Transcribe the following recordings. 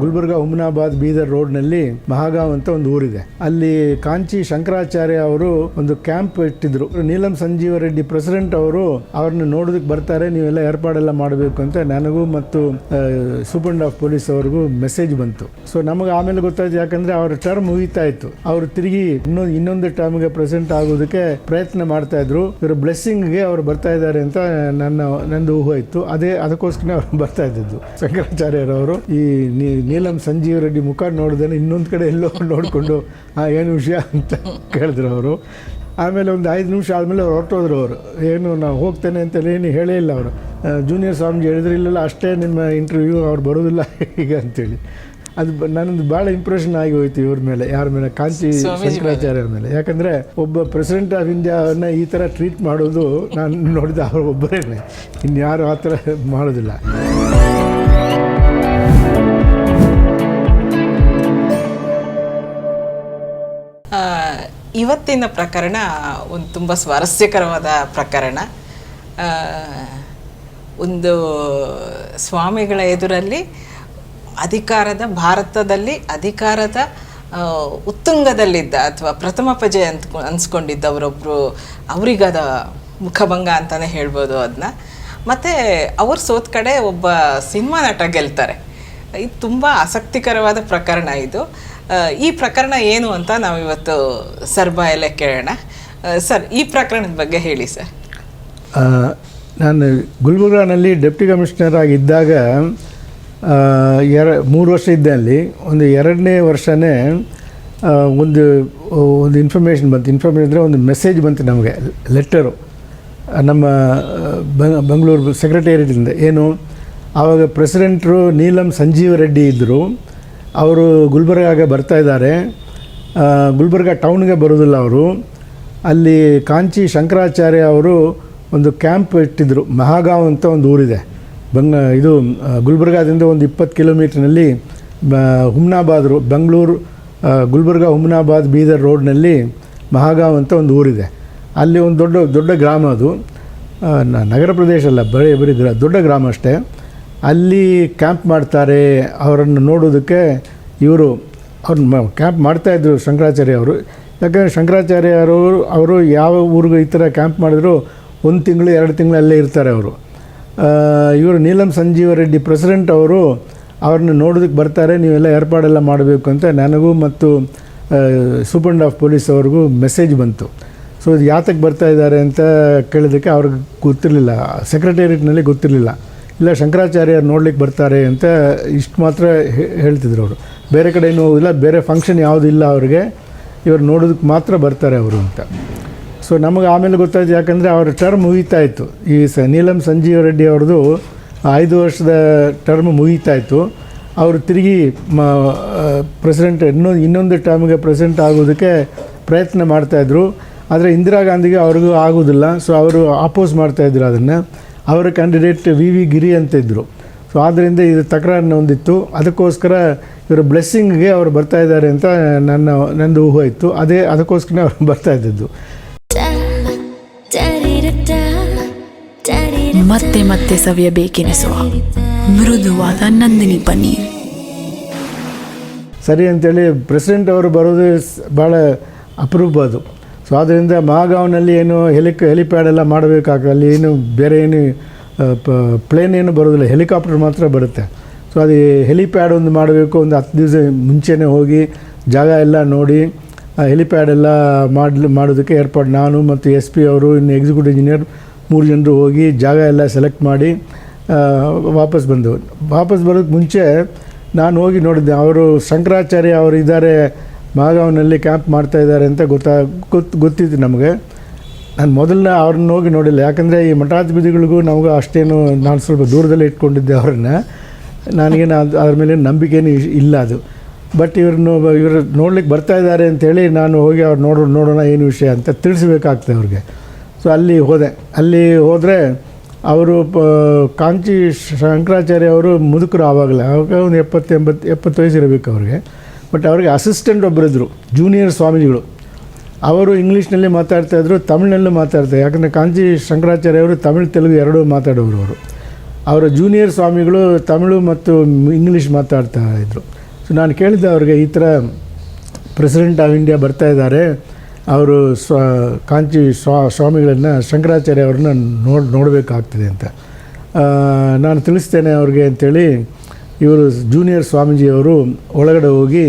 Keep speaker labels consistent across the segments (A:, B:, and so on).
A: ಗುಲ್ಬರ್ಗ ಹುಮನಾಬಾದ್ ಬೀದರ್ ರೋಡ್ನಲ್ಲಿ ಮಹಾಗಾಂವ್ ಅಂತ ಒಂದು ಊರಿದೆ. ಅಲ್ಲಿ ಕಾಂಚಿ ಶಂಕರಾಚಾರ್ಯ ಅವರು ಒಂದು ಕ್ಯಾಂಪ್ ಇಟ್ಟಿದ್ರು. ನೀಲಂ ಸಂಜೀವ ರೆಡ್ಡಿ ಪ್ರೆಸಿಡೆಂಟ್ ಅವರು ಅವ್ರನ್ನ ನೋಡೋದಕ್ಕೆ ಬರ್ತಾರೆ, ನೀವೆಲ್ಲ ಏರ್ಪಾಡೆಲ್ಲ ಮಾಡಬೇಕು ಅಂತ ನನಗೂ ಮತ್ತು ಸೂಪರಿಂಟ್ ಆಫ್ ಪೊಲೀಸ್ ಅವ್ರಿಗೂ ಮೆಸೇಜ್ ಬಂತು. ಸೊ ನಮಗೆ ಆಮೇಲೆ ಗೊತ್ತಾಯ್ತು ಯಾಕಂದ್ರೆ ಅವ್ರ ಟರ್ಮ್ ಮುಗಿತಾ ಇತ್ತು ಅವರು ತಿರುಗಿ ಇನ್ನೊಂದು ಇನ್ನೊಂದು ಟರ್ಮ್ಗೆ ಪ್ರೆಸೆಂಟ್ ಆಗೋದಕ್ಕೆ ಪ್ರಯತ್ನ ಮಾಡ್ತಾ ಇದ್ರು. ಇವರು ಬ್ಲೆಸ್ಸಿಂಗ್ಗೆ ಅವ್ರು ಬರ್ತಾ ಇದ್ದಾರೆ ಅಂತ ನನ್ನ, ನಂದು ಊಹೆ ಇತ್ತು. ಅದೇ ಅದಕ್ಕೋಸ್ಕರ ಅವ್ರು ಬರ್ತಾ ಇದ್ದಿದ್ದು. ಶಂಕರಾಚಾರ್ಯರವರು ಈ ನೀ- ನೀಲಂ ಸಂಜೀವ್ ರೆಡ್ಡಿ ಮುಖ ನೋಡಿದ್ರೆ ಇನ್ನೊಂದು ಕಡೆ ಎಲ್ಲೋ ನೋಡಿಕೊಂಡು ಆ ಏನು ವಿಷಯ? ಅಂತ ಕೇಳಿದ್ರು ಅವರು. ಆಮೇಲೆ ಒಂದು ಐದು ನಿಮಿಷ ಆದಮೇಲೆ ಅವ್ರು ಹೊರಟೋದ್ರು ಅವರು. ಏನು ನಾವು ಹೋಗ್ತೇನೆ ಅಂತ ಏನು ಹೇಳೇ ಇಲ್ಲ ಅವರು. ಜೂನಿಯರ್ ಸ್ವಾಮೀಜಿ ಹೇಳಿದ್ರು ಇಲ್ಲಲ್ಲ ಅಷ್ಟೇ ನಿಮ್ಮ ಇಂಟರ್ವ್ಯೂ ಅವ್ರು ಬರೋದಿಲ್ಲ ಈಗ ಅಂತೇಳಿ. ಅದು ನನ್ನದು ಭಾಳ ಇಂಪ್ರೆಷನ್ ಆಗಿ ಹೋಯ್ತು ಇವ್ರ ಮೇಲೆ ಯಾರ ಮೇಲೆ ಕಾಂತಿ ಶಂಕರಾಚಾರ್ಯರ ಮೇಲೆ. ಯಾಕಂದರೆ ಒಬ್ಬ ಪ್ರೆಸಿಡೆಂಟ್ ಆಫ್ ಇಂಡಿಯಾವನ್ನ ಈ ಥರ ಟ್ರೀಟ್ ಮಾಡೋದು ನಾನು ನೋಡಿದ ಅವ್ರು ಒಬ್ಬರೇನೆ. ಇನ್ಯಾರು ಆ ಥರ ಮಾಡೋದಿಲ್ಲ.
B: ಇವತ್ತಿನ ಪ್ರಕರಣ ಒಂದು ತುಂಬ ಸ್ವಾರಸ್ಯಕರವಾದ ಪ್ರಕರಣ. ಒಂದು ಸ್ವಾಮಿಗಳ ಎದುರಲ್ಲಿ ಅಧಿಕಾರದ, ಭಾರತದಲ್ಲಿ ಅಧಿಕಾರದ ಉತ್ತುಂಗದಲ್ಲಿದ್ದ ಅಥವಾ ಪ್ರಥಮ ಪಜೆ ಅಂತ ಅನ್ಸ್ಕೊಂಡಿದ್ದವರೊಬ್ಬರು ಅವರಿಗದ ಮುಖಭಂಗ ಅಂತಲೇ ಹೇಳ್ಬೋದು ಅದನ್ನ ಮತ್ತು ಅವ್ರು ಸೋತ್ ಕಡೆ ಒಬ್ಬ ಸಿನಿಮಾ ನಟ ಗೆಲ್ತಾರೆ. ಇದು ತುಂಬ ಆಸಕ್ತಿಕರವಾದ ಪ್ರಕರಣ ಇದು. ಈ ಪ್ರಕರಣ ಏನು ಅಂತ ನಾವು ಇವತ್ತು ಸರ್ ಬಾಯಲ್ಲೇ ಕೇಳೋಣ ಸರ್, ಈ ಪ್ರಕರಣದ ಬಗ್ಗೆ ಹೇಳಿ ಸರ್.
A: ನಾನು ಗುಲ್ಬರ್ಗಾನಲ್ಲಿ ಡೆಪ್ಟಿ ಕಮಿಷನರ್ ಆಗಿದ್ದಾಗ ಎರ, ಮೂರು ವರ್ಷ ಇದ್ದೆ ಅಲ್ಲಿ. ಒಂದು ಎರಡನೇ ವರ್ಷನೇ ಒಂದು ಒಂದು ಇನ್ಫಾರ್ಮೇಷನ್ ಬಂತು. ಇನ್ಫಾರ್ಮೇಷನ್ ಅಂದರೆ ಒಂದು ಮೆಸೇಜ್ ಬಂತು ನಮಗೆ ಲೆಟರು ನಮ್ಮ ಬೆಂಗಳೂರು ಸೆಕ್ರೆಟೇರಿಯಟಿಂದ ಏನು, ಆವಾಗ ಪ್ರೆಸಿಡೆಂಟ್ರು ನೀಲಂ ಸಂಜೀವ ರೆಡ್ಡಿ ಇದ್ದರು ಅವರು ಗುಲ್ಬರ್ಗಾಗೆ ಬರ್ತಾ ಇದ್ದಾರೆ. ಗುಲ್ಬರ್ಗ ಟೌನ್ಗೆ ಬರೋದಿಲ್ಲ ಅವರು. ಅಲ್ಲಿ ಕಾಂಚಿ ಶಂಕರಾಚಾರ್ಯ ಅವರು ಒಂದು ಕ್ಯಾಂಪ್ ಇಟ್ಟಿದ್ದರು ಮಹಾಗಾಂವ್ ಅಂತ ಒಂದು ಊರಿದೆ. ಬಂಗ, ಇದು ಗುಲ್ಬರ್ಗಾದಿಂದ ಒಂದು ಇಪ್ಪತ್ತು ಕಿಲೋಮೀಟ್ರ್ನಲ್ಲಿ ಹುಮ್ನಾಬಾದ್ ರೋ, ಬೆಂಗಳೂರು ಗುಲ್ಬರ್ಗ, ಹುಮ್ನಾಬಾದ್, ಬೀದರ್ ರೋಡ್ನಲ್ಲಿ ಮಹಾಗಾಂವ್ ಅಂತ ಒಂದು ಊರಿದೆ. ಅಲ್ಲಿ ಒಂದು ದೊಡ್ಡ ದೊಡ್ಡ ಗ್ರಾಮ ಅದು. ನಗರ ಪ್ರದೇಶ ಅಲ್ಲ, ಬರೀ ಬರೀ ದೊಡ್ಡ ಗ್ರಾಮ ಅಷ್ಟೇ. ಅಲ್ಲಿ ಕ್ಯಾಂಪ್ ಮಾಡ್ತಾರೆ, ಅವರನ್ನು ನೋಡೋದಕ್ಕೆ ಇವರು ಅವ್ರನ್ನ ಕ್ಯಾಂಪ್ ಮಾಡ್ತಾಯಿದ್ರು ಶಂಕರಾಚಾರ್ಯ ಅವರು. ಯಾಕಂದರೆ ಶಂಕರಾಚಾರ್ಯ ಅವರು ಅವರು ಯಾವ ಊರಿಗೂ ಈ ಥರ ಕ್ಯಾಂಪ್ ಮಾಡಿದ್ರು, ಒಂದು ತಿಂಗಳು, ಎರಡು ತಿಂಗಳು ಅಲ್ಲೇ ಇರ್ತಾರೆ ಅವರು. ಇವರು ನೀಲಂ ಸಂಜೀವ ರೆಡ್ಡಿ ಪ್ರೆಸಿಡೆಂಟ್ ಅವರು ಅವ್ರನ್ನ ನೋಡೋದಕ್ಕೆ ಬರ್ತಾರೆ, ನೀವೆಲ್ಲ ಏರ್ಪಾಡೆಲ್ಲ ಮಾಡಬೇಕು ಅಂತ ನನಗೂ ಮತ್ತು ಸೂಪರಿಂಟ್ ಆಫ್ ಪೊಲೀಸ್ ಅವ್ರಿಗೂ ಮೆಸೇಜ್ ಬಂತು. ಸೊ ಇದು ಯಾತಕ್ಕೆ ಬರ್ತಾ ಇದ್ದಾರೆ ಅಂತ ಕೇಳಿದ್ದಕ್ಕೆ ಅವ್ರಿಗೆ ಗೊತ್ತಿರಲಿಲ್ಲ ಸೆಕ್ರೆಟೇರಿಯೇಟ್ನಲ್ಲಿ ಗೊತ್ತಿರಲಿಲ್ಲ. ಇಲ್ಲ, ಶಂಕರಾಚಾರ್ಯ ನೋಡ್ಲಿಕ್ಕೆ ಬರ್ತಾರೆ ಅಂತ ಇಷ್ಟು ಮಾತ್ರ ಹೇಳ್ತಿದ್ರು ಅವರು. ಬೇರೆ ಕಡೆ ಏನೂ ಹೋಗೋದಿಲ್ಲ, ಬೇರೆ ಫಂಕ್ಷನ್ ಯಾವುದಿಲ್ಲ ಅವ್ರಿಗೆ. ಇವರು ನೋಡೋದಕ್ಕೆ ಮಾತ್ರ ಬರ್ತಾರೆ ಅವರು ಅಂತ. ಸೊ ನಮಗೆ ಆಮೇಲೆ ಗೊತ್ತಾಯ್ತು ಯಾಕಂದರೆ ಅವರ ಟರ್ಮ್ ಮುಗೀತಾ ಇತ್ತು. ಈ ಸ, ನೀಲಂ ಸಂಜೀವ ರೆಡ್ಡಿ ಅವ್ರದ್ದು ಐದು ವರ್ಷದ ಟರ್ಮ್ ಮುಗೀತಾ ಇತ್ತು. ಅವರು ತಿರುಗಿ ಮ ಪ್ರೆಸಿಡೆಂಟ್ ಇನ್ನೊಂದು ಇನ್ನೊಂದು ಟರ್ಮ್ಗೆ ಪ್ರೆಸಿಡೆಂಟ್ ಆಗೋದಕ್ಕೆ ಪ್ರಯತ್ನ ಮಾಡ್ತಾಯಿದ್ರು ಆದರೆ ಇಂದಿರಾ ಗಾಂಧಿಗೆ ಅವ್ರಿಗೂ ಆಗೋದಿಲ್ಲ. ಸೊ ಅವರು ಅಪೋಸ್ ಮಾಡ್ತಾಯಿದ್ರು ಅದನ್ನು. ಅವರ ಕ್ಯಾಂಡಿಡೇಟ್ ವಿ ವಿ ಗಿರಿ ಅಂತ ಇದ್ದರು ಸೊ ಆದ್ದರಿಂದ ಇದು ತಕರಾರನ್ನ ಹೊಂದಿತ್ತು ಅದಕ್ಕೋಸ್ಕರ ಇವರ ಬ್ಲೆಸ್ಸಿಂಗ್ಗೆ ಅವರು ಬರ್ತಾ ಇದ್ದಾರೆ ಅಂತ ನನ್ನ ನಂದು ಊಹ ಇತ್ತು. ಅದೇ ಅದಕ್ಕೋಸ್ಕರ ಅವರು ಬರ್ತಾ ಇದ್ದದ್ದು.
C: ಮತ್ತೆ ಮತ್ತೆ ಸವಿಯಬೇಕೆನಿಸುವ ಮೃದುವಾದ ನಂದಿನಿ ಪನ್ನೀರ್
A: ಸರಿ ಅಂತೇಳಿ ಪ್ರೆಸಿಡೆಂಟ್ ಅವರು ಬರೋದು ಭಾಳ ಅಪರೂಪ ಅದು. ಸೊ ಆದ್ದರಿಂದ ಮಾಗಾವ್ನಲ್ಲಿ ಏನು ಹೆಲಿಕ್ ಹೆಲಿಪ್ಯಾಡ್ ಎಲ್ಲ ಮಾಡಬೇಕಾಗ ಅಲ್ಲಿ ಏನು ಬೇರೆ ಏನು ಪ್ಲೇನ್ ಏನು ಬರೋದಿಲ್ಲ ಹೆಲಿಕಾಪ್ಟರ್ ಮಾತ್ರ ಬರುತ್ತೆ. ಸೊ ಅದು ಹೆಲಿಪ್ಯಾಡ್ ಒಂದು ಮಾಡಬೇಕು. ಒಂದು ಹತ್ತು ದಿವಸ ಮುಂಚೆನೇ ಹೋಗಿ ಜಾಗ ಎಲ್ಲ ನೋಡಿ ಹೆಲಿಪ್ಯಾಡ್ ಎಲ್ಲ ಮಾಡಲು ಮಾಡೋದಕ್ಕೆ ಏರ್ಪಾಡು ನಾನು ಮತ್ತು ಎಸ್ ಪಿ ಅವರು, ಇನ್ನು ಎಕ್ಸಿಕ್ಯೂಟಿವ್ ಇಂಜಿನಿಯರ್ ಮೂರು ಜನರು ಹೋಗಿ ಜಾಗ ಎಲ್ಲ ಸೆಲೆಕ್ಟ್ ಮಾಡಿ ವಾಪಸ್ ಬಂದೆವು. ವಾಪಸ್ ಬರೋಕ್ಕೆ ಮುಂಚೆ ನಾನು ಹೋಗಿ ನೋಡಿದ್ದೆ. ಅವರು ಶಂಕರಾಚಾರ್ಯ ಅವರು ಇದ್ದಾರೆ ಮಹಾಗಾವ್ನಲ್ಲಿ ಕ್ಯಾಂಪ್ ಮಾಡ್ತಾ ಇದ್ದಾರೆ ಅಂತ ಗೊತ್ತಾ ಗೊತ್ತು ಗೊತ್ತಿತ್ತು ನಮಗೆ. ನಾನು ಮೊದಲನೇ ಅವ್ರನ್ನ ಹೋಗಿ ನೋಡಿಲ್ಲ. ಯಾಕಂದರೆ ಈ ಮಠಾಧಿಪತಿಗಳಿಗೂ ನಮಗೂ ಅಷ್ಟೇನು ನಾನು ಸ್ವಲ್ಪ ದೂರದಲ್ಲೇ ಇಟ್ಕೊಂಡಿದ್ದೆ ಅವ್ರನ್ನ. ನನಗೇನು ಅದು, ಅದ್ರ ಮೇಲೆ ನಂಬಿಕೆಯೂ ಇಲ್ಲ ಅದು. ಬಟ್ ಇವ್ರನ್ನ ಇವರು ನೋಡ್ಲಿಕ್ಕೆ ಬರ್ತಾ ಇದ್ದಾರೆ ಅಂತೇಳಿ ನಾನು ಹೋಗಿ ಅವ್ರು ನೋಡೋ, ನೋಡೋಣ ಏನು ವಿಷಯ ಅಂತ ತಿಳಿಸ್ಬೇಕಾಗ್ತದೆ ಅವ್ರಿಗೆ. ಸೊ ಅಲ್ಲಿ ಹೋದೆ. ಅಲ್ಲಿ ಹೋದರೆ ಅವರು ಪ, ಕಾಂಚಿ ಶಂಕರಾಚಾರ್ಯ ಅವರು ಮುದುಕರು ಆವಾಗಲೇ, ಆವಾಗ ಒಂದು ಎಪ್ಪತ್ತು ಎಂಬತ್ತು ಎಪ್ಪತ್ತು ವಯಸ್ಸು ಇರಬೇಕು ಅವ್ರಿಗೆ. ಬಟ್ ಅವ್ರಿಗೆ ಅಸಿಸ್ಟೆಂಟ್ ಒಬ್ಬರಿದ್ದರು ಜೂನಿಯರ್ ಸ್ವಾಮೀಜಿಗಳು. ಅವರು ಇಂಗ್ಲೀಷ್ನಲ್ಲಿ ಮಾತಾಡ್ತಾಯಿದ್ರು ತಮಿಳ್ನಲ್ಲೂ ಮಾತಾಡ್ತಾರೆ ಯಾಕಂದರೆ ಕಾಂಚಿ ಶಂಕರಾಚಾರ್ಯ ಅವರು ತಮಿಳು, ತೆಲುಗು ಎರಡೂ ಮಾತಾಡೋರು ಅವರು. ಅವರ ಜೂನಿಯರ್ ಸ್ವಾಮಿಗಳು ತಮಿಳು ಮತ್ತು ಇಂಗ್ಲೀಷ್ ಮಾತಾಡ್ತಾ ಇದ್ದರು ಸೊ ನಾನು ಕೇಳಿದ್ದೆ ಅವ್ರಿಗೆ, ಈ ಥರ ಪ್ರೆಸಿಡೆಂಟ್ ಆಫ್ ಇಂಡಿಯಾ ಬರ್ತಾ ಇದ್ದಾರೆ, ಅವರು ಸ್ವ ಕಾಂಚಿ ಸ್ವಾ, ಸ್ವಾಮಿಗಳನ್ನು, ಶಂಕರಾಚಾರ್ಯ ಅವ್ರನ್ನ ನೋಡಿ, ನೋಡಬೇಕಾಗ್ತದೆ ಅಂತ. ನಾನು ತಿಳಿಸ್ತೇನೆ ಅವ್ರಿಗೆ ಅಂತೇಳಿ ಇವರು ಜೂನಿಯರ್ ಸ್ವಾಮೀಜಿಯವರು ಒಳಗಡೆ ಹೋಗಿ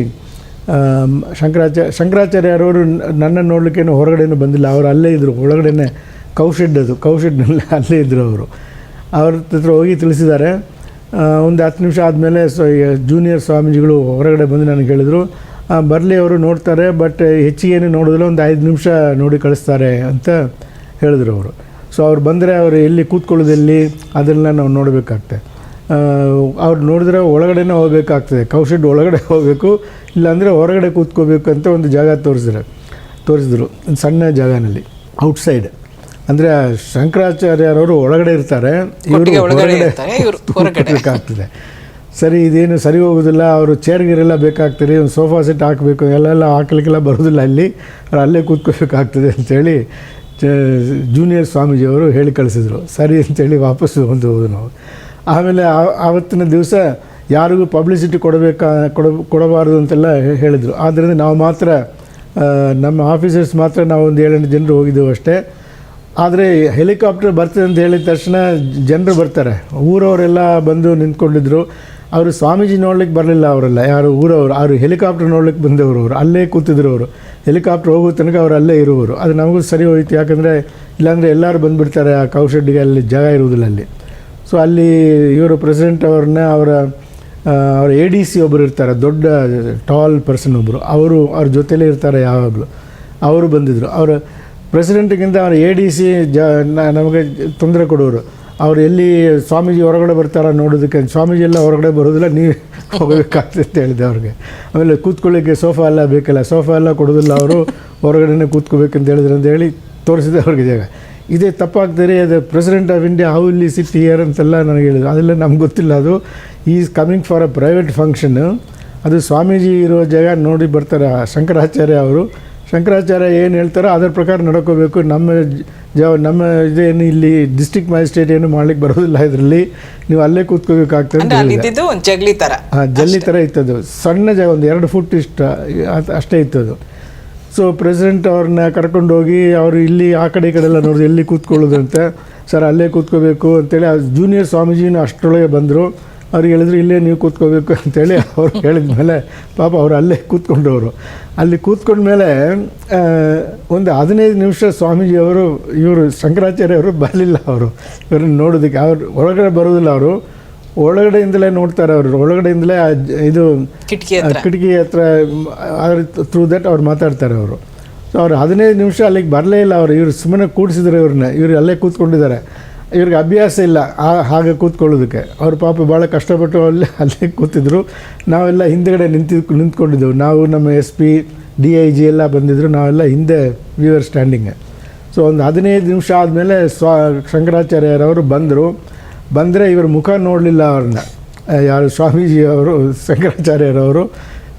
A: ಶಂಕರಾಚಾರ್ಯ ಶಂಕರಾಚಾರ್ಯರವರು ನನ್ನನ್ನು ನೋಡಲಿಕ್ಕೇನು ಹೊರಗಡೆನೂ ಬಂದಿಲ್ಲ. ಅವರು ಅಲ್ಲೇ ಇದ್ದರು ಒಳಗಡೆನೆ ಕೌಶೆಡ್ ಅದು, ಕೌಶೆಡ್ನಲ್ಲಿ ಅಲ್ಲೇ ಇದ್ದರು ಅವರು. ಅವ್ರ ಹತ್ರ ಹೋಗಿ ತಿಳಿಸಿದ್ದಾರೆ. ಒಂದು ಹತ್ತು ನಿಮಿಷ ಆದಮೇಲೆ ಸೊ ಜೂನಿಯರ್ ಸ್ವಾಮೀಜಿಗಳು ಹೊರಗಡೆ ಬಂದು ನನಗೆ ಹೇಳಿದರು ಬರಲಿ ಅವರು ನೋಡ್ತಾರೆ, ಬಟ್ ಹೆಚ್ಚಿಗೇನು ನೋಡೋದಿಲ್ಲ, ಒಂದು ಐದು ನಿಮಿಷ ನೋಡಿ ಕಳಿಸ್ತಾರೆ ಅಂತ ಹೇಳಿದರು ಅವರು. ಸೊ ಅವ್ರು ಬಂದರೆ ಅವರು ಎಲ್ಲಿ ಕೂತ್ಕೊಳ್ಳೋದು ಎಲ್ಲಿ, ಅದೆಲ್ಲ ನಾವು ನೋಡಬೇಕಾಗ್ತದೆ. ಅವ್ರು ನೋಡಿದ್ರೆ ಒಳಗಡೆನೇ ಹೋಗಬೇಕಾಗ್ತದೆ. ಕೌಶಡ್ ಒಳಗಡೆ ಹೋಗಬೇಕು ಇಲ್ಲಾಂದರೆ ಹೊರಗಡೆ ಕೂತ್ಕೋಬೇಕು ಅಂತ ಒಂದು ಜಾಗ ತೋರಿಸಿದ್ರೆ. ತೋರಿಸಿದ್ರು. ಒಂದು ಸಣ್ಣ ಜಾಗನಲ್ಲಿ ಔಟ್ಸೈಡ್ ಅಂದರೆ ಶಂಕರಾಚಾರ್ಯರವರು ಒಳಗಡೆ ಇರ್ತಾರೆ. ಇವರು ಹೊರಗಡೆ. ಕೂತ್ಕೋಬೇಕಾಗ್ತದೆ. ಸರಿ ಇದೇನು ಸರಿ ಹೋಗೋದಿಲ್ಲ ಅವರು ಚೇರ್ಗಿರೆಲ್ಲ ಬೇಕಾಗ್ತದೆ ಒಂದು ಸೋಫಾ ಸೆಟ್ ಹಾಕಬೇಕು ಎಲ್ಲೆಲ್ಲ ಹಾಕ್ಲಿಕ್ಕೆಲ್ಲ ಬರೋದಿಲ್ಲ ಅಲ್ಲಿ. ಅವ್ರು ಅಲ್ಲೇ ಕೂತ್ಕೋಬೇಕಾಗ್ತದೆ ಅಂತೇಳಿ ಜೂನಿಯರ್ ಸ್ವಾಮೀಜಿಯವರು ಹೇಳಿ ಕಳಿಸಿದ್ರು. ಸರಿ ಅಂತೇಳಿ ವಾಪಸ್ಸು ಬಂದು ಹೋದ್ರು ನಾವು. ಆಮೇಲೆ ಆವತ್ತಿನ ದಿವಸ ಯಾರಿಗೂ ಪಬ್ಲಿಸಿಟಿ ಕೊಡಬೇಕಾ, ಕೊಡ, ಕೊಡಬಾರ್ದು ಅಂತೆಲ್ಲ ಹೇಳಿದರು. ಆದ್ದರಿಂದ ನಾವು ಮಾತ್ರ ನಮ್ಮ ಆಫೀಸರ್ಸ್ ಮಾತ್ರ ನಾವು ಒಂದು ಏಳೆಂಟು ಜನರು ಹೋಗಿದ್ದೆವು ಅಷ್ಟೇ. ಆದರೆ ಹೆಲಿಕಾಪ್ಟರ್ ಬರ್ತದೆ ಅಂತ ಹೇಳಿದ ತಕ್ಷಣ ಜನರು ಬರ್ತಾರೆ. ಊರವರೆಲ್ಲ ಬಂದು ನಿಂತ್ಕೊಂಡಿದ್ರು. ಅವರು ಸ್ವಾಮೀಜಿ ನೋಡ್ಲಿಕ್ಕೆ ಬರಲಿಲ್ಲ ಅವರೆಲ್ಲ. ಯಾರು ಊರವರು ಅವರು ಹೆಲಿಕಾಪ್ಟರ್ ನೋಡ್ಲಿಕ್ಕೆ ಬಂದವರು ಅವರು. ಅಲ್ಲೇ ಕೂತಿದ್ರು ಅವರು. ಹೆಲಿಕಾಪ್ಟರ್ ಹೋಗೋ ತನಕ ಅವರು ಅಲ್ಲೇ ಇರುವರು ಅದು ನಮಗೂ ಸರಿ ಹೋಯ್ತು. ಯಾಕಂದರೆ ಇಲ್ಲಾಂದರೆ ಎಲ್ಲರೂ ಬಂದುಬಿಡ್ತಾರೆ ಆ ಕೌಶೆಡ್ಡಿಗೆ ಅಲ್ಲಿ ಜಾಗ ಇರುವುದಿಲ್ಲ ಅಲ್ಲಿ. ಸೊ ಅಲ್ಲಿ ಇವರು ಪ್ರೆಸಿಡೆಂಟ್ ಅವ್ರನ್ನ ಅವರ ಅವ್ರ ಎ ಡಿ ಸಿ ಒಬ್ಬರು ಇರ್ತಾರೆ, ದೊಡ್ಡ ಟಾಲ್ ಪರ್ಸನ್ ಒಬ್ಬರು ಅವರು, ಅವ್ರ ಜೊತೆಲೇ ಇರ್ತಾರೆ ಯಾವಾಗಲೂ. ಅವರು ಬಂದಿದ್ದರು ಅವರ ಪ್ರೆಸಿಡೆಂಟ್ಗಿಂತ ಅವ್ರ ಎ ಡಿ ಸಿ ಜ ನಮಗೆ ತೊಂದರೆ ಕೊಡೋರು. ಅವ್ರು ಎಲ್ಲಿ ಸ್ವಾಮೀಜಿ ಹೊರಗಡೆ ಬರ್ತಾರ ನೋಡೋದಕ್ಕೆ, ಸ್ವಾಮೀಜಿ ಎಲ್ಲ ಹೊರಗಡೆ ಬರೋದಿಲ್ಲ, ನೀವು ಹೋಗಬೇಕಾಗ್ತದೆ ಅಂತ ಹೇಳಿದೆ ಅವ್ರಿಗೆ. ಆಮೇಲೆ ಕೂತ್ಕೊಳ್ಳಿಕ್ಕೆ ಸೋಫಾ ಎಲ್ಲ ಬೇಕಲ್ಲ, ಸೋಫಾ ಎಲ್ಲ ಕೊಡೋದಿಲ್ಲ, ಅವರು ಹೊರಗಡೆನೇ ಕೂತ್ಕೋಬೇಕಂತ ಹೇಳಿದ್ರು ಅಂತ ಹೇಳಿ ತೋರಿಸಿದೆ ಅವ್ರಿಗೆ ಜಾಗ. ಇದೇ ತಪ್ಪಾಗ್ತಾರೆ ಅದು ಪ್ರೆಸಿಡೆಂಟ್ ಆಫ್ ಇಂಡಿಯಾ ಹೌ ಇಲ್ಲಿ ಸಿಟ್ ಹಿಯರ್ ಅಂತೆಲ್ಲ ನನಗೆ ಹೇಳಿದ್ರು. ಅದೆಲ್ಲ ನಮ್ಗೆ ಗೊತ್ತಿಲ್ಲ ಅದು. Is coming for a private function ಅದು ಸ್ವಾಮೀಜಿ ಇರೋ ಜಾಗ ನೋಡಿ ಬರ್ತಾರೆ ಶಂಕರಾಚಾರ್ಯ ಅವರು. ಶಂಕರಾಚಾರ್ಯ ಏನು ಹೇಳ್ತಾರೋ ಅದರ ಪ್ರಕಾರ ನಡ್ಕೋಬೇಕು. ನಮ್ಮ ಜ ನಮ್ಮ ಇದೇನು ಇಲ್ಲಿ ಡಿಸ್ಟ್ರಿಕ್ಟ್ ಮ್ಯಾಜಿಸ್ಟ್ರೇಟ್ ಏನು ಮಾಡ್ಲಿಕ್ಕೆ ಬರೋದಿಲ್ಲ ಇದರಲ್ಲಿ. ನೀವು ಅಲ್ಲೇ ಕೂತ್ಕೋಬೇಕಾಗ್ತದೆ
B: ಹಾಂ ಜಗ್ಲಿ ತರ
A: ಆ ಜಲ್ಲಿ ಥರ ಇತ್ತದು ಸಣ್ಣ ಜಾಗ ಒಂದು ಎರಡು ಫುಟ್ ಇಷ್ಟ ಅಷ್ಟೇ ಇತ್ತದು ಸೊ ಪ್ರೆಸಿಡೆಂಟ್ ಅವ್ರನ್ನ ಕರ್ಕೊಂಡೋಗಿ ಅವರು ಇಲ್ಲಿ ಆ ಕಡೆ ಕಡೆ ಎಲ್ಲ ನೋಡಿದ್ರು ಎಲ್ಲಿ ಕೂತ್ಕೊಳ್ಳೋದಂತೆ ಸರ್, ಅಲ್ಲೇ ಕೂತ್ಕೋಬೇಕು ಅಂತೇಳಿ, ಆ ಜೂನಿಯರ್ ಸ್ವಾಮೀಜಿನೂ ಅಷ್ಟರೊಳಗೆ ಬಂದರು. ಅವ್ರಿಗೆ ಹೇಳಿದ್ರು, ಇಲ್ಲೇ ನೀವು ಕೂತ್ಕೋಬೇಕು ಅಂತೇಳಿ ಅವ್ರು ಹೇಳಿದ ಮೇಲೆ ಪಾಪ ಅವರು ಅಲ್ಲೇ ಕೂತ್ಕೊಂಡವರು. ಅಲ್ಲಿ ಕೂತ್ಕೊಂಡ್ಮೇಲೆ ಒಂದು ಹದಿನೈದು ನಿಮಿಷ ಸ್ವಾಮೀಜಿಯವರು ಇವರು ಶಂಕರಾಚಾರ್ಯ ಅವರು ಬರಲಿಲ್ಲ ಅವರು. ಇವ್ರನ್ನ ನೋಡೋದಕ್ಕೆ, ಅವ್ರು ಒಳಗಡೆ ಬರೋದಿಲ್ಲ ಅವರು. ಒಳಗಡೆಯಿಂದಲೇ ನೋಡ್ತಾರೆ ಅವರು. ಒಳಗಡೆಯಿಂದಲೇ ಇದು
B: ಕಿಟಕಿ
A: ಕಿಟಕಿ ಹತ್ರ ಥ್ರೂ ದಟ್ ಅವ್ರು ಮಾತಾಡ್ತಾರೆ ಅವರು. ಸೊ ಅವ್ರು ಹದಿನೈದು ನಿಮಿಷ ಅಲ್ಲಿಗೆ ಬರಲೇ ಇಲ್ಲ ಅವರು. ಇವ್ರು ಸುಮ್ಮನೆ ಕೂಡಿಸಿದ್ರು ಇವ್ರನ್ನ. ಇವರು ಅಲ್ಲೇ ಕೂತ್ಕೊಂಡಿದ್ದಾರೆ. ಇವ್ರಿಗೆ ಅಭ್ಯಾಸ ಇಲ್ಲ ಆ ಹಾಗೆ ಕೂತ್ಕೊಳ್ಳೋದಕ್ಕೆ. ಅವ್ರ ಪಾಪ ಭಾಳ ಕಷ್ಟಪಟ್ಟು ಅಲ್ಲೇ ಅಲ್ಲೇ ಕೂತಿದ್ರು. ನಾವೆಲ್ಲ ಹಿಂದೆಗಡೆ ನಿಂತಿದ್ ನಿಂತ್ಕೊಂಡಿದ್ದೆವು. ನಾವು ನಮ್ಮ S P D I G ಎಲ್ಲ ಬಂದಿದ್ದರು ನಾವೆಲ್ಲ ಹಿಂದೆ ವಿವರ್ ಸ್ಟ್ಯಾಂಡಿಂಗ್ ಸೊ ಒಂದು ಹದಿನೈದು ನಿಮಿಷ ಆದಮೇಲೆ ಸ್ವಾ ಶಂಕರಾಚಾರ್ಯರವರು ಬಂದರು. ಬಂದರೆ ಇವರು ಮುಖ ನೋಡಲಿಲ್ಲ ಅವ್ರನ್ನ. ಯಾರು ಸ್ವಾಮೀಜಿ ಅವರು, ಶಂಕರಾಚಾರ್ಯರವರು,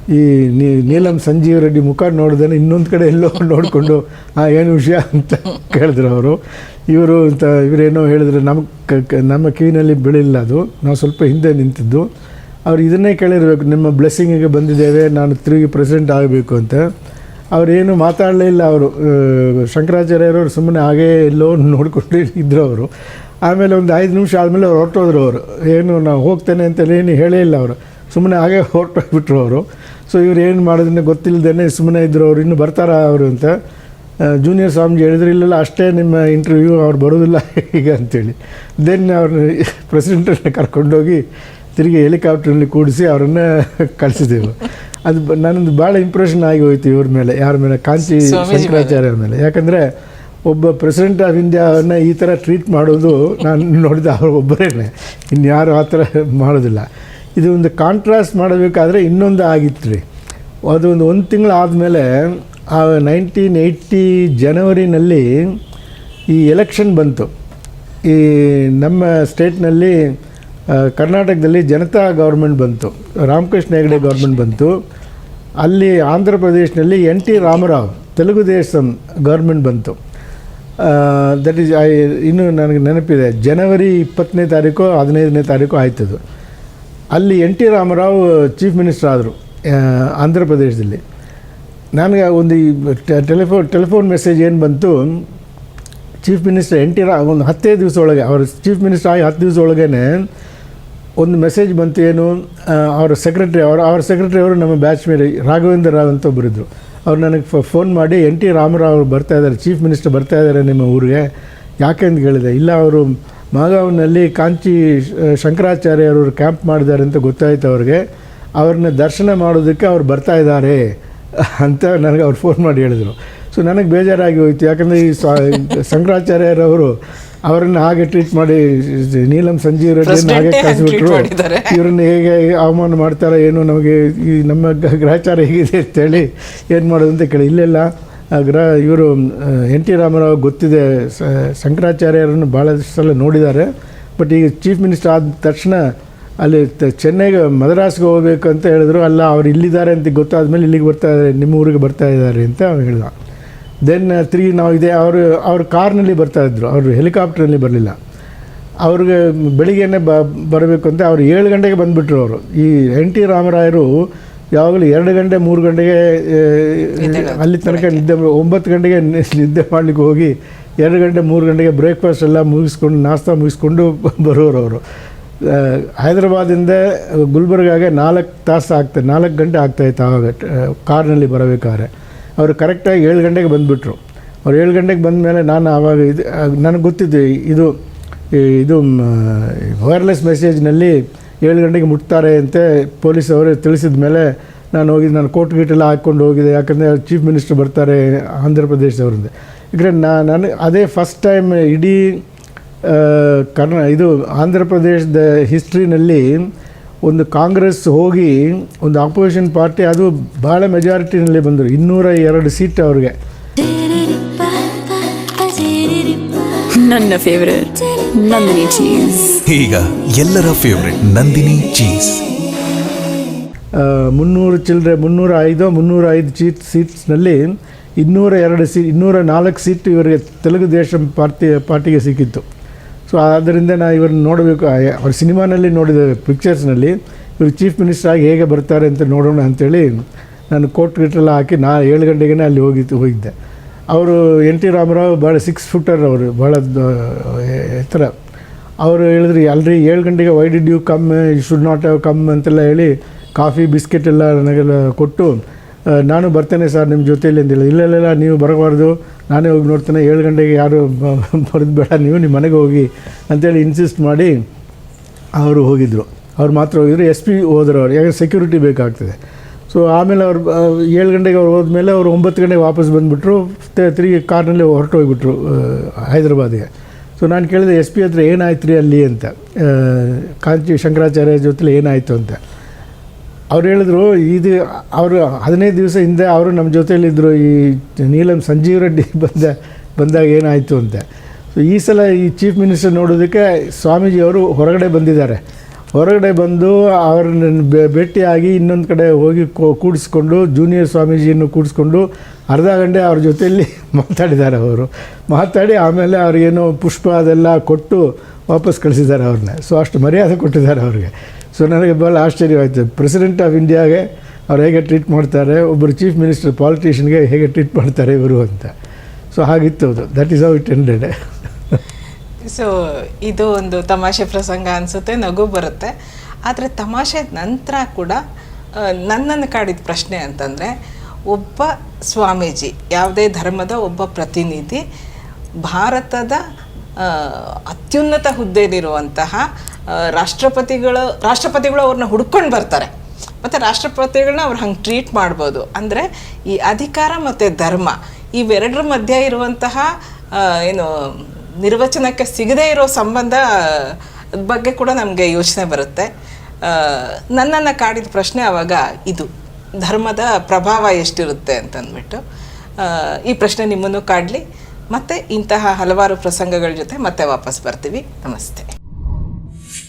A: ಈ ನೀ, ನೀಲಂ ಸಂಜೀವ್ ರೆಡ್ಡಿ ಮುಖ ನೋಡಿದ್ರೆ ಇನ್ನೊಂದು ಕಡೆ ಎಲ್ಲೋ ನೋಡಿಕೊಂಡು ಹಾಂ ಏನು ವಿಷಯ ಅಂತ ಕೇಳಿದ್ರು ಅವರು. ಇವರು ಅಂತ, ಇವರೇನೋ ಹೇಳಿದ್ರು ನಮ್ಮ ಕ- ನಮ್ಮ ಕಿವಿನಲ್ಲಿ ಬೆಳಿಲ್ಲ ಅದು. ನಾವು ಸ್ವಲ್ಪ ಹಿಂದೆ ನಿಂತಿದ್ದು. ಅವ್ರು ಇದನ್ನೇ ಕೇಳಿರಬೇಕು, ನಿಮ್ಮ ಬ್ಲೆಸ್ಸಿಂಗಿಗೆ ಬಂದಿದ್ದೇವೆ, ನಾನು ತಿರುಗಿ ಪ್ರೆಸಿಡೆಂಟ್ ಆಗಬೇಕು ಅಂತ. ಅವರೇನು ಮಾತಾಡಲೇ ಇಲ್ಲ ಅವರು. ಶಂಕರಾಚಾರ್ಯರವರು ಸುಮ್ಮನೆ ಹಾಗೇ ಎಲ್ಲೋ ನೋಡಿಕೊಂಡು ಇದ್ದರು ಅವರು. ಆಮೇಲೆ ಒಂದು ಐದು ನಿಮಿಷ ಆದಮೇಲೆ ಅವ್ರು ಹೊರಟೋದ್ರು ಅವರು. ಏನು ನಾವು ಹೋಗ್ತೇನೆ ಅಂತ ಏನು ಹೇಳೇ ಇಲ್ಲ ಅವರು. ಸುಮ್ಮನೆ ಹಾಗೆ ಹೊರಟೋಗ್ಬಿಟ್ರು ಅವರು. ಸೊ ಇವ್ರು ಏನು ಮಾಡೋದನ್ನ ಗೊತ್ತಿಲ್ಲದೇ ಸುಮ್ಮನೆ ಇದ್ದರು ಅವರು. ಇನ್ನು ಬರ್ತಾರಾ ಅವರು ಅಂತ. ಜೂನಿಯರ್ ಸ್ವಾಮೀಜಿ ಹೇಳಿದ್ರು, ಇಲ್ಲೆಲ್ಲ, ಅಷ್ಟೇ ನಿಮ್ಮ ಇಂಟರ್ವ್ಯೂ ಅವ್ರು ಬರೋದಿಲ್ಲ ಈಗ ಅಂತೇಳಿ. ದೆನ್ ಅವ್ರನ್ನ ಪ್ರೆಸಿಡೆಂಟನ್ನ ಕರ್ಕೊಂಡೋಗಿ ತಿರುಗಿ ಹೆಲಿಕಾಪ್ಟ್ರಲ್ಲಿ ಕೂಡಿಸಿ ಅವರನ್ನು ಕಳಿಸಿದೆವು. ಅದು ಬ- ನನ್ನದು ಭಾಳ ಇಂಪ್ರೆಷನ್ ಆಗಿ ಹೋಯ್ತು ಇವ್ರ ಮೇಲೆ ಯಾರ ಮೇಲೆ
B: ಕಾಂತಿ
A: ಶಂಕರಾಚಾರ್ಯ ಮೇಲೆ. ಯಾಕಂದರೆ ಒಬ್ಬ ಪ್ರೆಸಿಡೆಂಟ್ ಆಫ್ ಇಂಡಿಯಾವನ್ನ ಈ ಥರ ಟ್ರೀಟ್ ಮಾಡೋದು ನಾನು ನೋಡಿದ ಅವರು ಒಬ್ಬರೇ ಇನ್ಯಾರು ಆ ಥರ ಮಾಡೋದಿಲ್ಲ. ಇದು ಒಂದು ಕಾಂಟ್ರಾಸ್ಟ್ ಮಾಡಬೇಕಾದ್ರೆ ಇನ್ನೊಂದು ಆಗಿತ್ತು ರೀ ಅದು ಒಂದು ಒಂದು ತಿಂಗಳು ಆದಮೇಲೆ ಆ ನೈನ್ಟೀನ್ ಏಯ್ಟಿ ಜನವರಿನಲ್ಲಿ ಈ ಎಲೆಕ್ಷನ್ ಬಂತು. ಈ ನಮ್ಮ ಸ್ಟೇಟ್ನಲ್ಲಿ ಕರ್ನಾಟಕದಲ್ಲಿ ಜನತಾ ಗೌರ್ಮೆಂಟ್ ಬಂತು. ರಾಮಕೃಷ್ಣ ಹೆಗಡೆ ಗೌರ್ಮೆಂಟ್ ಬಂತು. ಅಲ್ಲಿ Andhra ಪ್ರದೇಶನಲ್ಲಿ N T Ramarao, Telugu Desam government ಬಂತು. ದಟ್ ಈಸ್ ಐ, ಇನ್ನೂ ನನಗೆ ನೆನಪಿದೆ, ಜನವರಿ ಇಪ್ಪತ್ತನೇ ತಾರೀಕು, ಹದಿನೈದನೇ ತಾರೀಕು ಆಯ್ತದು. ಅಲ್ಲಿ N T Ramarao chief minister Andhra Andhra ಪ್ರದೇಶದಲ್ಲಿ. ನನಗೆ ಒಂದು ಟೆಲಿಫೋನ್ ಟೆಲಿಫೋನ್ ಮೆಸೇಜ್ ಏನು ಬಂತು ಚೀಫ್ ಮಿನಿಸ್ಟರ್ ಎನ್ ಟಿ ರಾ, ಒಂದು ಹತ್ತೇ ದಿವಸ ಒಳಗೆ ಅವರು ಚೀಫ್ ಮಿನಿಸ್ಟರ್ ಆಗಿ ಹತ್ತು ದಿವಸ ಒಳಗೇ ಒಂದು ಮೆಸೇಜ್ ಬಂತು ಏನು ಅವರ ಸೆಕ್ರೆಟ್ರಿ ಅವರು, ಅವ್ರ ಸೆಕ್ರೆಟ್ರಿ ಅವರು ನಮ್ಮ ಬ್ಯಾಚ್ ಮೇಲೆ ರಾಘವೇಂದ್ರ ರಾವ್ ಅಂತ ಒಬ್ಬರಿದ್ದರು ಅವ್ರು ನನಗೆ ಫೋನ್ ಮಾಡಿ, ಎನ್ ಟಿ ರಾಮರಾವ್ ಅವರು ಬರ್ತಾ ಇದ್ದಾರೆ ಚೀಫ್ ಮಿನಿಸ್ಟರ್ ಬರ್ತಾ ಇದ್ದಾರೆ ನಿಮ್ಮ ಊರಿಗೆ. ಯಾಕೆ ಅಂತ ಕೇಳಿದೆ. ಇಲ್ಲ, ಅವರು ಮಾಗಾವ್ನಲ್ಲಿ ಕಾಂಚಿ ಶಂಕರಾಚಾರ್ಯ ಅವರು ಕ್ಯಾಂಪ್ ಮಾಡಿದ್ದಾರೆ ಅಂತ ಗೊತ್ತಾಯ್ತು ಅವ್ರಿಗೆ. ಅವ್ರನ್ನ ದರ್ಶನ ಮಾಡೋದಕ್ಕೆ ಅವ್ರು ಬರ್ತಾ ಇದ್ದಾರೆ ಅಂತ ನನಗೆ ಅವ್ರು ಫೋನ್ ಮಾಡಿ ಹೇಳಿದರು. ಸೊ ನನಗೆ ಬೇಜಾರಾಗಿ ಹೋಯಿತು. ಯಾಕಂದರೆ ಈ ಸ್ವಾ ಶಂಕರಾಚಾರ್ಯರವರು ಅವರನ್ನು ಹಾಗೆ ಟ್ರೀಟ್ ಮಾಡಿ ನೀಲಂ ಸಂಜೀವ್ ರೆಡ್ಡಿಯನ್ನು ಹಾಗೆ ಕಳಿಸ್ಬಿಟ್ರು. ಇವರನ್ನು ಹೇಗೆ ಅವಮಾನ ಮಾಡ್ತಾರೆ ಏನು ನಮಗೆ ಈ ನಮ್ಮ ಗ್ರಹಚಾರ ಹೇಗಿದೆ ಅಂತೇಳಿ ಏನು ಮಾಡೋದು ಅಂತ ಕೇಳಿ. ಇಲ್ಲೆಲ್ಲ ಆ ಗ್ರಹ ಇವರು ಎನ್ ಟಿ ರಾಮರಾವ್ ಗೊತ್ತಿದೆ ಸ- ಶಂಕರಾಚಾರ್ಯರನ್ನು ಭಾಳಷ್ಟು ಸಲ ನೋಡಿದ್ದಾರೆ. ಬಟ್ ಈಗ ಚೀಫ್ ಮಿನಿಸ್ಟರ್ ಆದ ತಕ್ಷಣ ಅಲ್ಲಿ ತ- ಚೆನ್ನೈಗೆ ಮದ್ರಾಸ್ಗೆ ಹೋಗ್ಬೇಕು ಅಂತ ಹೇಳಿದ್ರು. ಅಲ್ಲ ಅವ್ರು ಇಲ್ಲಿದ್ದಾರೆ ಅಂತ ಗೊತ್ತಾದ ಮೇಲೆ ಇಲ್ಲಿಗೆ ಬರ್ತಾ ಇದ್ದಾರೆ ನಿಮ್ಮ ಊರಿಗೆ ಬರ್ತಾ ಇದ್ದಾರೆ ಅಂತ ಅವ್ನು ಹೇಳ್ದ. ದೆನ್ ತ್ರೀ ನಾವು ಇದೆ ಅವರು ಅವ್ರ ಕಾರ್ನಲ್ಲಿ ಬರ್ತಾ ಇದ್ರು. ಅವರು ಹೆಲಿಕಾಪ್ಟ್ರಲ್ಲಿ ಬರಲಿಲ್ಲ. ಅವ್ರಿಗೆ ಬೆಳಿಗ್ಗೆನೇ ಬ ಬರಬೇಕು ಅಂತ ಅವ್ರು ಏಳು ಗಂಟೆಗೆ ಬಂದುಬಿಟ್ರು ಅವರು. ಈ ಎನ್ ಟಿ ರಾಮರಾಯರು ಯಾವಾಗಲೂ ಎರಡು ಗಂಟೆ ಮೂರು ಗಂಟೆಗೆ ಅಲ್ಲಿ ತನಕ ನಿದ್ದೆ ಒಂಬತ್ತು ಗಂಟೆಗೆ ನಿದ್ದೆ ಮಾಡಲಿಕ್ಕೆ ಹೋಗಿ ಎರಡು ಗಂಟೆ ಮೂರು ಗಂಟೆಗೆ ಬ್ರೇಕ್ಫಾಸ್ಟ್ ಎಲ್ಲ ಮುಗಿಸ್ಕೊಂಡು ನಾಷ್ಟ ಮುಗಿಸ್ಕೊಂಡು ಬರೋರು ಅವರು. ಹೈದ್ರಾಬಾದಿಂದ ಗುಲ್ಬರ್ಗಾಗೆ ನಾಲ್ಕು ತಾಸು ಆಗ್ತಾ ನಾಲ್ಕು ಗಂಟೆ ಆಗ್ತಾಯಿತ್ತು ಆವಾಗ ಕಾರ್ನಲ್ಲಿ ಬರಬೇಕಾದ್ರೆ. ಅವರು ಕರೆಕ್ಟಾಗಿ ಏಳು ಗಂಟೆಗೆ ಬಂದುಬಿಟ್ರು. ಅವ್ರು ಏಳು ಗಂಟೆಗೆ ಬಂದ ಮೇಲೆ ನಾನು ಆವಾಗ ಇದು, ನನಗೆ ಗೊತ್ತಿದ್ದು ಇದು ಇದು ವೈರ್ಲೆಸ್ ಮೆಸೇಜ್ನಲ್ಲಿ ಏಳು ಗಂಟೆಗೆ ಮುಟ್ತಾರೆ ಅಂತ ಪೊಲೀಸ್ ಅವರು ತಿಳಿಸಿದ ಮೇಲೆ ನಾನು ಹೋಗಿದ್ದು ನಾನು ಕೋಟ್ ಗೀಟೆಲ್ಲ ಹಾಕ್ಕೊಂಡು ಹೋಗಿದೆ, ಯಾಕಂದರೆ ಚೀಫ್ ಮಿನಿಸ್ಟರ್ ಬರ್ತಾರೆ ಆಂಧ್ರ ಪ್ರದೇಶದವ್ರಿಂದ ಯಾಕಂದರೆ ನಾನು ಅದೇ ಫಸ್ಟ್ ಟೈಮ್ ಇಡೀ ಕರ್ನಾ ಇದು ಆಂಧ್ರ ಪ್ರದೇಶದ ಹಿಸ್ಟ್ರಿನಲ್ಲಿ ಒಂದು ಕಾಂಗ್ರೆಸ್ ಹೋಗಿ ಒಂದು ಆಪೋಸಿಷನ್ ಪಾರ್ಟಿ ಅದು ಭಾಳ ಮೆಜಾರಿಟಿನಲ್ಲಿ ಬಂದರು. ಇನ್ನೂರ ಎರಡು ಸೀಟ್ ಅವ್ರಿಗೆ.
C: ನನ್ನ ಫೇವರೇಟ್ ನಂದಿನಿ ಚೀಸ್
D: ಈಗ ಎಲ್ಲರ ಫೇವ್ರೆಟ್ ನಂದಿನಿ ಚೀಸ್
A: ಮುನ್ನೂರು ಚಿಲ್ಲರೆ ಮುನ್ನೂರ ಐದು ಮುನ್ನೂರ ಐದು ಸೀಟ್ ಸೀಟ್ಸ್ನಲ್ಲಿ ಇನ್ನೂರ ಎರಡು ಸೀ ಇನ್ನೂರ ನಾಲ್ಕು ಸೀಟ್ ಇವರಿಗೆ ತೆಲುಗು ದೇಶ ಪಾರ್ಟಿ ಪಾರ್ಟಿಗೆ ಸಿಕ್ಕಿತ್ತು. ಸೊ ಆದ್ದರಿಂದ ನಾನು ಇವ್ರನ್ನ ನೋಡಬೇಕು. ಅವ್ರ ಸಿನಿಮಾನಲ್ಲಿ ನೋಡಿದ ಪಿಕ್ಚರ್ಸ್ನಲ್ಲಿ ಇವರು ಚೀಫ್ ಮಿನಿಸ್ಟರ್ ಆಗಿ ಹೇಗೆ ಬರ್ತಾರೆ ಅಂತ ನೋಡೋಣ ಅಂಥೇಳಿ ನಾನು ಕೋಟ್ ಗಿಟ್ಟೆಲ್ಲ ಹಾಕಿ ನಾ ಏಳು ಗಂಟೆಗೆ ಅಲ್ಲಿ ಹೋಗಿ ಹೋಗಿದ್ದೆ. ಅವರು ಎನ್ ಟಿ ರಾಮರಾವ್ ಭಾಳ ಸಿಕ್ಸ್ ಫುಟರ್ ಅವರು, ಭಾಳ ಎತ್ತರ. ಅವರು ಹೇಳಿದ್ರಿ, ಅಲ್ರಿ, ಏಳು ಗಂಟೆಗೆ why did you come you should not have come ಅಂತೆಲ್ಲ ಹೇಳಿ ಕಾಫಿ, ಬಿಸ್ಕೆಟ್ ಎಲ್ಲ ನನಗೆಲ್ಲ ಕೊಟ್ಟು ನಾನು ಬರ್ತೇನೆ ಸರ್ ನಿಮ್ಮ ಜೊತೆಯಲ್ಲಿ ಅಂತ ಹೇಳಿ ಇಲ್ಲ ಇಲ್ಲ ಇಲ್ಲ, ನೀವು ಬರಬಾರ್ದು. ನಾನೇ ಹೋಗಿ ನೋಡ್ತೇನೆ. ಏಳು ಗಂಟೆಗೆ ಯಾರು ಬರೋದು ಬೇಡ. ನೀವು ನಿಮ್ಮ ಮನೆಗೆ ಹೋಗಿ ಅಂತೇಳಿ ಇನ್ಸಿಸ್ಟ್ ಮಾಡಿ ಅವರು ಹೋಗಿದ್ದರು ಅವ್ರು ಮಾತ್ರ ಹೋಗಿದ್ರು. ಎಸ್ ಪಿ ಹೋದರು ಅವ್ರು ಯಾಕಂದರೆ ಸೆಕ್ಯೂರಿಟಿ ಬೇಕಾಗ್ತದೆ. ಸೊ ಆಮೇಲೆ ಅವ್ರು ಏಳು ಗಂಟೆಗೆ ಅವ್ರು ಹೋದ್ಮೇಲೆ ಅವ್ರು ಒಂಬತ್ತು ಗಂಟೆಗೆ ವಾಪಸ್ ಬಂದುಬಿಟ್ರು. ತಿರುಗಿ ಕಾರ್ನಲ್ಲಿ ಹೊರಟು ಹೋಗಿಬಿಟ್ರು ಹೈದರಾಬಾದಿಗೆ. ಸೊ ನಾನು ಕೇಳಿದೆ ಎಸ್ ಪಿ ಹತ್ರ ಏನಾಯ್ತು ರೀ ಅಲ್ಲಿ ಅಂತ. ಕಾಂಚಿ ಶಂಕರಾಚಾರ್ಯ ಜೊತೆಲಿ ಏನಾಯಿತು ಅಂತ. ಅವ್ರು ಹೇಳಿದ್ರು, ಇದು ಅವರು ಹದಿನೈದು ದಿವಸ ಹಿಂದೆ ಅವರು ನಮ್ಮ ಜೊತೆಯಲ್ಲಿದ್ದರು ಈ ನೀಲಂ ಸಂಜೀವ್ ರೆಡ್ಡಿ ಬಂದ, ಬಂದಾಗ ಏನಾಯಿತು ಅಂತ. ಸೊ ಈ ಸಲ ಈ ಚೀಫ್ ಮಿನಿಸ್ಟರ್ ನೋಡೋದಕ್ಕೆ ಸ್ವಾಮೀಜಿ ಅವರು ಹೊರಗಡೆ ಬಂದಿದ್ದಾರೆ. ಹೊರಗಡೆ ಬಂದು ಅವ್ರನ್ನ ಭೇಟಿಯಾಗಿ ಇನ್ನೊಂದು ಕಡೆ ಹೋಗಿ ಕೂಡಿಸ್ಕೊಂಡು ಜೂನಿಯರ್ ಸ್ವಾಮೀಜಿಯನ್ನು ಕೂಡಿಸ್ಕೊಂಡು ಅರ್ಧ ಗಂಟೆ ಅವ್ರ ಜೊತೆಯಲ್ಲಿ ಮಾತಾಡಿದ್ದಾರೆ ಅವರು. ಮಾತಾಡಿ ಆಮೇಲೆ ಅವ್ರಿಗೇನೋ ಪುಷ್ಪ ಅದೆಲ್ಲ ಕೊಟ್ಟು ವಾಪಸ್ ಕಳಿಸಿದ್ದಾರೆ ಅವ್ರನ್ನ. ಸೊ ಅಷ್ಟು ಮರ್ಯಾದೆ ಕೊಟ್ಟಿದ್ದಾರೆ ಅವ್ರಿಗೆ. ಸೊ ನನಗೆ ಭಾಳ ಆಶ್ಚರ್ಯವಾಯಿತು. ಪ್ರೆಸಿಡೆಂಟ್ ಆಫ್ ಇಂಡಿಯಾಗೆ ಅವ್ರು ಹೇಗೆ ಟ್ರೀಟ್ ಮಾಡ್ತಾರೆ ಒಬ್ಬರು ಚೀಫ್ ಮಿನಿಸ್ಟರ್ ಪಾಲಿಟಿಷಿಯನ್ಗೆ ಹೇಗೆ ಟ್ರೀಟ್ ಮಾಡ್ತಾರೆ ಇವರು ಅಂತ. ಸೊ ಹಾಗಿತ್ತು ಅದು. That is how it ended
B: so ಇದು ಒಂದು ತಮಾಷೆ ಪ್ರಸಂಗ ಅನಿಸುತ್ತೆ, ನಗು ಬರುತ್ತೆ. ಆದರೆ ತಮಾಷೆ ನಂತರ ಕೂಡ ನನ್ನನ್ನು ಕಾಡಿದ ಪ್ರಶ್ನೆ ಅಂತಂದರೆ, ಒಬ್ಬ ಸ್ವಾಮೀಜಿ, ಯಾವುದೇ ಧರ್ಮದ ಒಬ್ಬ ಪ್ರತಿನಿಧಿ, ಭಾರತದ ಅತ್ಯುನ್ನತ ಹುದ್ದೆಯಲ್ಲಿರುವಂತಹ ರಾಷ್ಟ್ರಪತಿಗಳು ರಾಷ್ಟ್ರಪತಿಗಳು ಅವ್ರನ್ನ ಹುಡ್ಕೊಂಡು ಬರ್ತಾರೆ. ಮತ್ತು ರಾಷ್ಟ್ರಪತಿಗಳನ್ನ ಅವ್ರು ಹಂಗೆ ಟ್ರೀಟ್ ಮಾಡ್ಬೋದು. ಅಂದರೆ ಈ ಅಧಿಕಾರ ಮತ್ತು ಧರ್ಮ ಇವೆರಡರ ಮಧ್ಯೆ ಇರುವಂತಹ ಏನು ನಿರ್ವಚನಕ್ಕೆ ಸಿಗದೇ ಇರೋ ಸಂಬಂಧ ಬಗ್ಗೆ ಕೂಡ ನಮಗೆ ಯೋಚನೆ ಬರುತ್ತೆ. ನನ್ನನ್ನು ಕಾಡಿದ ಪ್ರಶ್ನೆ ಆವಾಗ ಇದು, ಧರ್ಮದ ಪ್ರಭಾವ ಎಷ್ಟಿರುತ್ತೆ ಅಂತಂದ್ಬಿಟ್ಟು ಈ ಪ್ರಶ್ನೆ ನಿಮ್ಮನ್ನು ಕಾಡಲಿ. ಮತ್ತು ಇಂತಹ ಹಲವಾರು ಪ್ರಸಂಗಗಳ ಜೊತೆ ಮತ್ತೆ ವಾಪಸ್ ಬರ್ತೀವಿ. ನಮಸ್ತೆ.